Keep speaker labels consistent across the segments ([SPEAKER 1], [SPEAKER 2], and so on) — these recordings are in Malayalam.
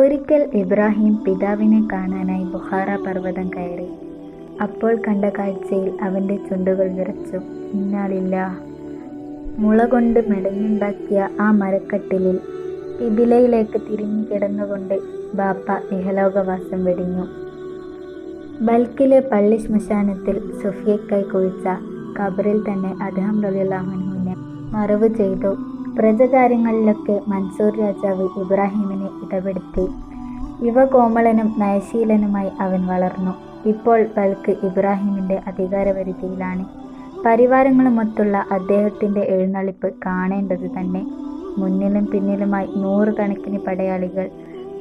[SPEAKER 1] ഒരിക്കൽ ഇബ്രാഹിം പിതാവിനെ കാണാനായി ബുഹാറ പർവതം കയറി. അപ്പോൾ കണ്ട കാഴ്ചയിൽ അവന്റെ ചുണ്ടുകൾ വിറച്ചു. ഇന്നാലില്ല മുള കൊണ്ട് മെടഞ്ഞുണ്ടാക്കിയ ആ മരക്കട്ടിലിൽ പിബിലയിലേക്ക് തിരിഞ്ഞു കിടന്നുകൊണ്ട് ബാപ്പ ഇഹലോകവാസം വെടിഞ്ഞു. ബൽക്കിലെ പള്ളി ശ്മശാനത്തിൽ സുഫിയക്കായി കുഴിച്ച ഖബറിൽ തന്നെ അദ്ദേഹം റലിയുള്ളാഹുവിനെ മറവ് ചെയ്തു. പ്രജകാര്യങ്ങളിലൊക്കെ മൻസൂർ രാജാവ് ഇബ്രാഹിമിനെ ഇടപെടുത്തി. യുവ കോമളനും നയശീലനുമായി അവൻ വളർന്നു. ഇപ്പോൾ ബൽക്ക് ഇബ്രാഹിമിന്റെ അധികാരപരിധിയിലാണ്. പരിവാരങ്ങളുമൊത്തുള്ള അദ്ദേഹത്തിന്റെ എഴുന്നള്ളിപ്പ് കാണേണ്ടത് തന്നെ. മുന്നിലും പിന്നിലുമായി നൂറുകണക്കിന് പടയാളികൾ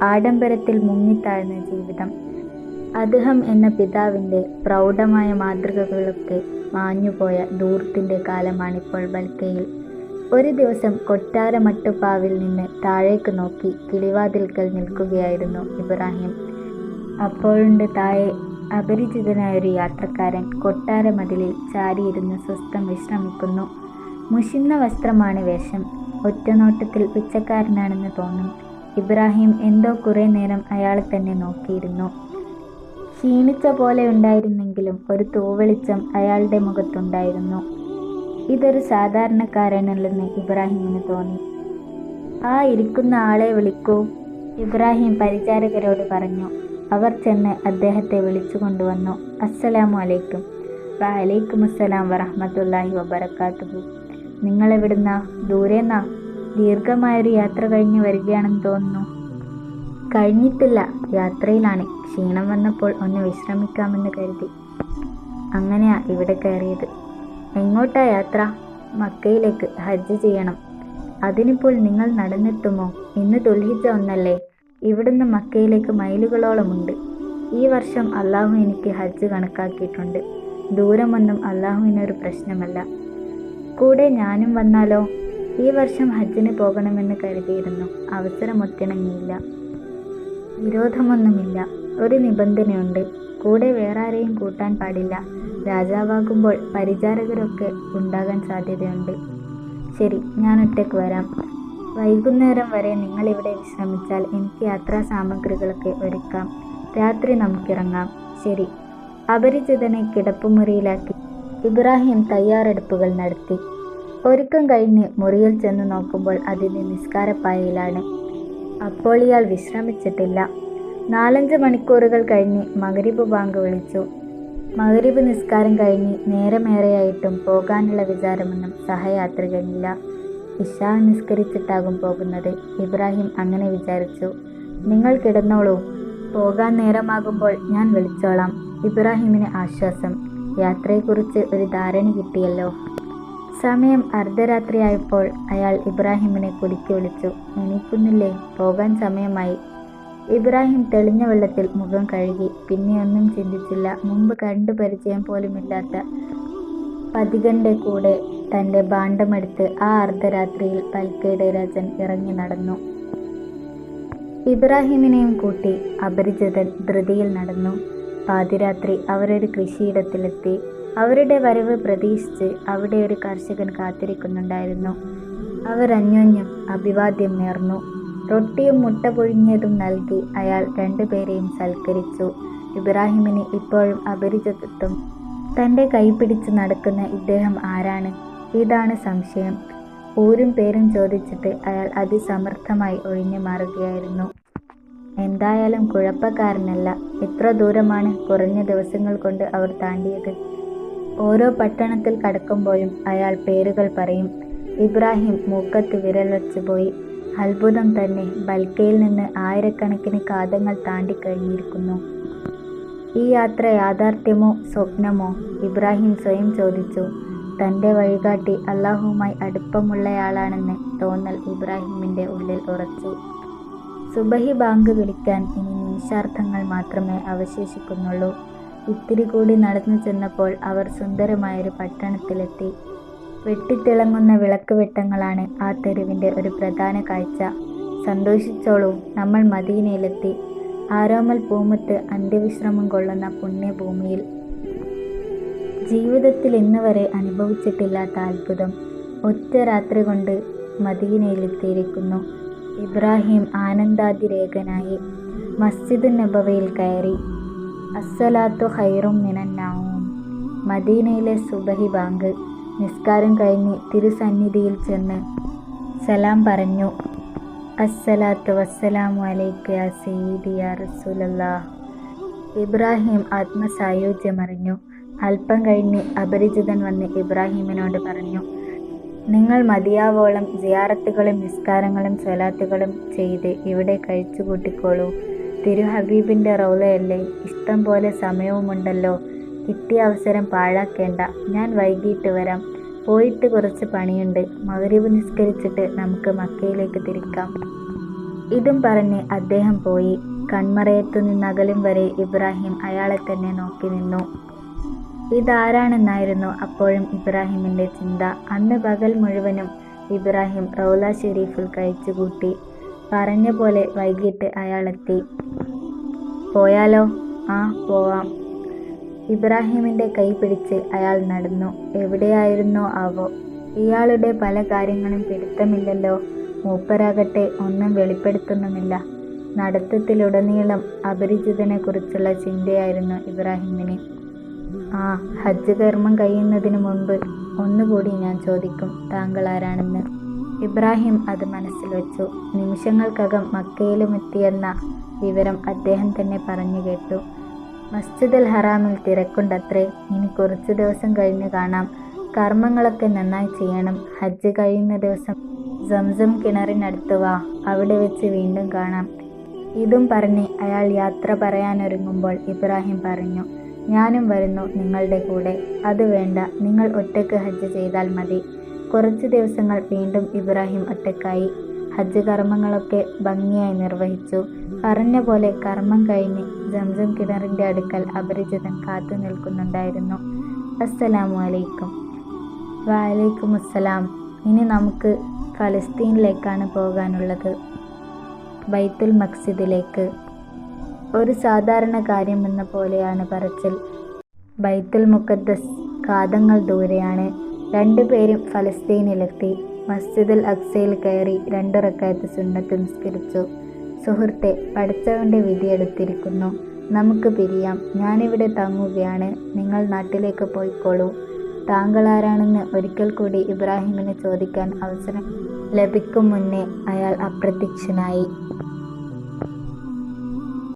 [SPEAKER 1] ആഡംബരത്തിൽ മുങ്ങിത്താഴ്ന്ന ജീവിതം. അദ്ദേഹം എന്ന പിതാവിന്റെ പ്രൗഢമായ മാതൃകകളൊക്കെ മാഞ്ഞുപോയ ദൂർത്തിന്റെ കാലമാണിപ്പോൾ ബൽക്കയിൽ. ഒരു ദിവസം കൊട്ടാര മട്ടുപ്പാവിൽ നിന്ന് താഴേക്ക് നോക്കി കിളിവാതിൽക്കൽ നിൽക്കുകയായിരുന്നു ഇബ്രാഹിം. അപ്പോഴുണ്ട് താഴെ അപരിചിതനായ ഒരു യാത്രക്കാരൻ കൊട്ടാര മതിലിൽ ചാരിയിരുന്ന് സ്വസ്ഥം വിശ്രമിക്കുന്നു. മുഷിന്ന വസ്ത്രമാണ് വേഷം. ഒറ്റനോട്ടത്തിൽ പിച്ചക്കാരനാണെന്ന് തോന്നും. ഇബ്രാഹിം എന്തോ കുറേ നേരം അയാളെ തന്നെ നോക്കിയിരുന്നു. ക്ഷീണിച്ച പോലെ ഉണ്ടായിരുന്നെങ്കിലും ഒരു തൂവെളിച്ചം അയാളുടെ മുഖത്തുണ്ടായിരുന്നു. ഇതൊരു സാധാരണക്കാരനല്ലെന്ന് ഇബ്രാഹിമിന് തോന്നി. ആ ഇരിക്കുന്ന ആളെ വിളിക്കൂ ഇബ്രാഹിം പരിചാരകരോട് പറഞ്ഞു. അവർ ചെന്ന് അദ്ദേഹത്തെ വിളിച്ചു കൊണ്ടുവന്നു. അസ്സലാമു അലൈക്കും. വലൈക്കും അസ്സലാം വറഹമത്തല്ലാഹി വബർക്കാത്തുഹു ദൂരെ ദൂരെന്നാ ദീർഘമായൊരു യാത്ര കഴിഞ്ഞ് വരികയാണെന്ന് തോന്നുന്നു. കഴിഞ്ഞിട്ടില്ല. യാത്രയിലാണ്. ക്ഷീണം വന്നപ്പോൾ ഒന്ന് വിശ്രമിക്കാമെന്ന് കരുതി. അങ്ങനെയാ ഇവിടെ കയറിയത്. എങ്ങോട്ടാ യാത്ര? മക്കയിലേക്ക് ഹജ്ജ് ചെയ്യണം. അതിനിപ്പോൾ നിങ്ങൾ നടന്നെത്തുമോ? ഇന്ന് ദുൽഹിജ ഒന്നല്ലേ? ഇവിടുന്ന് മക്കയിലേക്ക് മൈലുകളോളമുണ്ട് ഈ വർഷം അള്ളാഹു എനിക്ക് ഹജ്ജ് കണക്കാക്കിയിട്ടുണ്ട്. ദൂരമൊന്നും അള്ളാഹുവിനൊരു പ്രശ്നമല്ല. കൂടെ ഞാനും വന്നാലോ? ഈ വർഷം ഹജ്ജിന് പോകണമെന്ന് കരുതിയിരുന്നു. അവസരം ഒത്തിണങ്ങിയില്ല. വിരോധമൊന്നുമില്ല. ഒരു നിബന്ധനയുണ്ട്. കൂടെ വേറെ ആരെയും കൂട്ടാൻ പാടില്ല. രാജാവാകുമ്പോൾ പരിചാരകരൊക്കെ ഉണ്ടാകാൻ സാധ്യതയുണ്ട്. ശരി ഞാൻ ഒറ്റയ്ക്ക് വരാം. വൈകുന്നേരം വരെ നിങ്ങൾ ഇവിടെ വിശ്രമിച്ചാൽ എനിക്ക് യാത്രാ സാമഗ്രികളൊക്കെ ഒരുക്കാം. രാത്രി നമുക്കിറങ്ങാം. ശരി. അപരിചിതനെ കിടപ്പുമുറിയിലാക്കി ഇബ്രാഹിം തയ്യാറെടുപ്പുകൾ നടത്തി. ഒരുക്കം കഴിഞ്ഞ് മുറിയിൽ ചെന്ന് നോക്കുമ്പോൾ അതിന് നിസ്കാരപ്പായയിലാണ്. അപ്പോൾ ഇയാൾ വിശ്രമിച്ചിട്ടില്ല. നാലഞ്ച് മണിക്കൂറുകൾ കഴിഞ്ഞ് മകരിബ് ബാങ്ക് വിളിച്ചു. മകരിബ് നിസ്കാരം കഴിഞ്ഞ് നേരമേറെയായിട്ടും പോകാനുള്ള വിചാരമൊന്നും സഹയാത്രികനില്ല. ഇഷ നിസ്കരിച്ചിട്ടാകും പോകുന്നത്. ഇബ്രാഹിം അങ്ങനെ വിചാരിച്ചു. നിങ്ങൾ കിടന്നോളൂ. പോകാൻ നേരമാകുമ്പോൾ ഞാൻ വിളിച്ചോളാം ഇബ്രാഹിമിന് ആശ്വാസം. യാത്രയെക്കുറിച്ച് ഒരു ധാരണ കിട്ടിയല്ലോ. സമയം അർദ്ധരാത്രിയായപ്പോൾ അയാൾ ഇബ്രാഹിമിനെ കുലുക്കി വിളിച്ചു. എണീക്കുന്നില്ലേ? പോകാൻ സമയമായി. ഇബ്രാഹിം തെളിഞ്ഞ വെള്ളത്തിൽ മുഖം കഴുകി. പിന്നെ ഒന്നും ചിന്തിച്ചില്ല. മുമ്പ് കണ്ടു പരിചയം പോലുമില്ലാത്ത പതികന്റെ കൂടെ തന്റെ ഭാണ്ഡമെടുത്ത് ആ അർദ്ധരാത്രിയിൽ പൽക്കയുടെ രാജൻ ഇറങ്ങി നടന്നു. ഇബ്രാഹിമിനെയും കൂട്ടി അപരിചിതൻ ധൃതിയിൽ നടന്നു. പാതിരാത്രി അവരൊരു കൃഷിയിടത്തിലെത്തി. അവരുടെ വരവ് പ്രതീക്ഷിച്ച് അവിടെ ഒരു കർഷകൻ കാത്തിരിക്കുന്നുണ്ടായിരുന്നു. അവർ അന്യോന്യം അഭിവാദ്യം നേർന്നു. റൊട്ടിയും മുട്ട പുഴുങ്ങിയതും നൽകി അയാൾ രണ്ടുപേരെയും സൽക്കരിച്ചു. ഇബ്രാഹിമിന് ഇപ്പോഴും അപരിചിതത്വം. തന്റെ കൈപിടിച്ച് നടക്കുന്ന ഇദ്ദേഹം ആരാണ്? ഇതാണ് സംശയം. ഊരും പേരും ചോദിച്ചിട്ട് അയാൾ അതിസമർത്ഥമായി ഒഴിഞ്ഞു മാറുകയായിരുന്നു. എന്തായാലും കുഴപ്പക്കാരനല്ല. എത്ര ദൂരമാണ് കുറഞ്ഞ ദിവസങ്ങൾ കൊണ്ട് അവർ താണ്ടിയത്? ഓരോ പട്ടണത്തിൽ കടക്കുമ്പോഴും അയാൾ പേരുകൾ പറയും. ഇബ്രാഹിം മൂക്കത്ത് വിരൽ വച്ചു പോയി അത്ഭുതം തന്നെ. ബൽക്കയിൽ നിന്ന് ആയിരക്കണക്കിന് കാതങ്ങൾ താണ്ടിക്കഴിഞ്ഞിരിക്കുന്നു ഈ യാത്ര യാഥാർത്ഥ്യമോ സ്വപ്നമോ? ഇബ്രാഹിം സ്വയം ചോദിച്ചു. തന്റെ വഴികാട്ടി അള്ളാഹുവുമായി അടുപ്പമുള്ളയാളാണെന്ന് തോന്നൽ ഇബ്രാഹിമിന്റെ ഉള്ളിൽ ഉറച്ചു. സുബഹി ബാങ്ക് വിളിക്കാൻ ഇനി നിമിഷാർത്ഥങ്ങൾ മാത്രമേ അവശേഷിക്കുന്നുള്ളൂ. ഇത്തിരി കൂടി നടന്നു ചെന്നപ്പോൾ അവർ സുന്ദരമായൊരു പട്ടണത്തിലെത്തി. വെട്ടിത്തിളങ്ങുന്ന വിളക്ക് വെട്ടങ്ങളാണ് ആ തെരുവിന്റെ ഒരു പ്രധാന കാഴ്ച. സന്തോഷിച്ചോളൂ നമ്മൾ മദീനയിലെത്തി. ആരോമൽ പൂമുത്ത് അന്ത്യവിശ്രമം കൊള്ളുന്ന പുണ്യഭൂമിയിൽ. ജീവിതത്തിൽ ഇന്ന് വരെ അനുഭവിച്ചിട്ടില്ലാത്ത അത്ഭുതം ഒറ്റ രാത്രി കൊണ്ട് മദീനയിലെത്തിയിരിക്കുന്നു. ഇബ്രാഹിം ആനന്ദാതിരേഖനായി മസ്ജിദ് നബവയിൽ കയറി. അസ്സലാത്തു ഹൈറും മിനന്നാവും മദീനയിലെ സുബഹി ബാങ്ക്. നിസ്കാരം കഴിഞ്ഞ് തിരുസന്നിധിയിൽ ചെന്ന് സലാം പറഞ്ഞു. അസ്സലാത്തു വസ്സലാമു അലൈക്ക് യാ റസൂലല്ലാഹ്. ഇബ്രാഹിം ആത്മസായുജ്യമറിഞ്ഞു. അല്പം കഴിഞ്ഞ് അപരിചിതൻ വന്ന് ഇബ്രാഹിമിനോട് പറഞ്ഞു നിങ്ങൾ മതിയാവോളം ജിയാറത്തുകളും നിസ്കാരങ്ങളും സ്വലാത്തുകളും ചെയ്ത് ഇവിടെ കഴിച്ചു കൂട്ടിക്കോളൂ തിരു ഹബീബിന്റെ റൗലയല്ലേ ഇഷ്ടം പോലെ സമയവുമുണ്ടല്ലോ. കിട്ടിയ അവസരം പാഴാക്കേണ്ട. ഞാൻ വൈകിട്ട് വരാം. പോയിട്ട് കുറച്ച് പണിയുണ്ട്. മഗ്രിബ് നിസ്കരിച്ചിട്ട് നമുക്ക് മക്കയിലേക്ക് തിരിക്കാം. ഇതും പറഞ്ഞ് അദ്ദേഹം പോയി. കൺമറയത്തു നിന്നകലും വരെ ഇബ്രാഹിം അയാളെ തന്നെ നോക്കി നിന്നു. ഇതാരാണെന്നായിരുന്നു അപ്പോഴും ഇബ്രാഹിമിന്റെ ചിന്ത. അന്ന് പകൽ മുഴുവനും ഇബ്രാഹിം റൗല ഷെരീഫിൽ കഴിച്ചുകൂട്ടി പറഞ്ഞ പോലെ വൈകിട്ട് അയാളെത്തി പോയാലോ? ആ പോവാം. ഇബ്രാഹിമിന്റെ കൈ പിടിച്ച് അയാൾ നടന്നു. എവിടെയായിരുന്നോ ആവോ ഇയാളുടെ പല കാര്യങ്ങളും പിടുത്തമില്ലല്ലോ. മൂപ്പരാകട്ടെ ഒന്നും വെളിപ്പെടുത്തുന്നുമില്ല. നടത്തത്തിലുടനീളം അപരിചിതനെക്കുറിച്ചുള്ള ചിന്തയായിരുന്നു ഇബ്രാഹിമിന്. ആ ഹജ്ജ് കർമ്മം കഴിയുന്നതിന് മുൻപ് ഒന്നുകൂടി ഞാൻ ചോദിക്കും താങ്കൾ ആരാണെന്ന്. ഇബ്രാഹിം അത് മനസ്സിൽ വെച്ചു. നിമിഷങ്ങൾക്കകം മക്കയിലുമെത്തിയെന്ന വിവരം അദ്ദേഹം തന്നെ പറഞ്ഞു കേട്ടു. മസ്ജിദുൽ ഹറാമിൽ തിരക്കുണ്ടത്രേ. ഇനി കുറച്ച് ദിവസം കഴിഞ്ഞ് കാണാം. കർമ്മങ്ങളൊക്കെ നന്നായി ചെയ്യണം. ഹജ്ജ് കഴിയുന്ന ദിവസം സംസം കിണറിനടുത്ത് വാ. അവിടെ വെച്ച് വീണ്ടും കാണാം. ഇതും പറഞ്ഞ് അയാൾ യാത്ര പറയാനൊരുങ്ങുമ്പോൾ ഇബ്രാഹിം പറഞ്ഞു ഞാനും വരുന്നു നിങ്ങളുടെ കൂടെ. അത് വേണ്ട. നിങ്ങൾ ഒറ്റയ്ക്ക് ഹജ്ജ് ചെയ്താൽ മതി. കുറച്ച് ദിവസങ്ങൾ വീണ്ടും ഇബ്രാഹിം ഒറ്റക്കായി. ഹജ്ജ് കർമ്മങ്ങളൊക്കെ ഭംഗിയായി നിർവഹിച്ചു. പറഞ്ഞ പോലെ കർമ്മം കഴിഞ്ഞ് ജംസം കിണറിന്റെ അടുക്കൽ അപരിചിതൻ കാത്തു നിൽക്കുന്നുണ്ടായിരുന്നു. അസ്സലാമു അലൈക്കും. വലൈക്കും അസ്സലാം ഇനി നമുക്ക് ഫലസ്തീനിലേക്കാണ് പോകാനുള്ളത്. ബൈത്തുൽ മക്സിദിലേക്ക്. ഒരു സാധാരണ കാര്യം എന്ന പോലെയാണ് പറച്ചിൽ. ബൈത്തുൽ മുഖദ്ദസ് കാതങ്ങൾ ദൂരെയാണ്. രണ്ടുപേരും ഫലസ്തീനിലെത്തി. മസ്ജിദുൽ അക്സയിൽ കയറി രണ്ടിറക്കയത്ത് സുന്നത്ത് നിസ്കരിച്ചു. സുഹൃത്തെ പഠിച്ചവന്റെ വിധിയെടുത്തിരിക്കുന്നു നമുക്ക് പിരിയാം. ഞാനിവിടെ തങ്ങുകയാണ്. നിങ്ങൾ നാട്ടിലേക്ക് പോയിക്കോളൂ. താങ്കൾ ആരാണെന്ന് ഒരിക്കൽ കൂടി ഇബ്രാഹിമിന് ചോദിക്കാൻ അവസരം ലഭിക്കും മുന്നേ അയാൾ അപ്രത്യക്ഷനായി.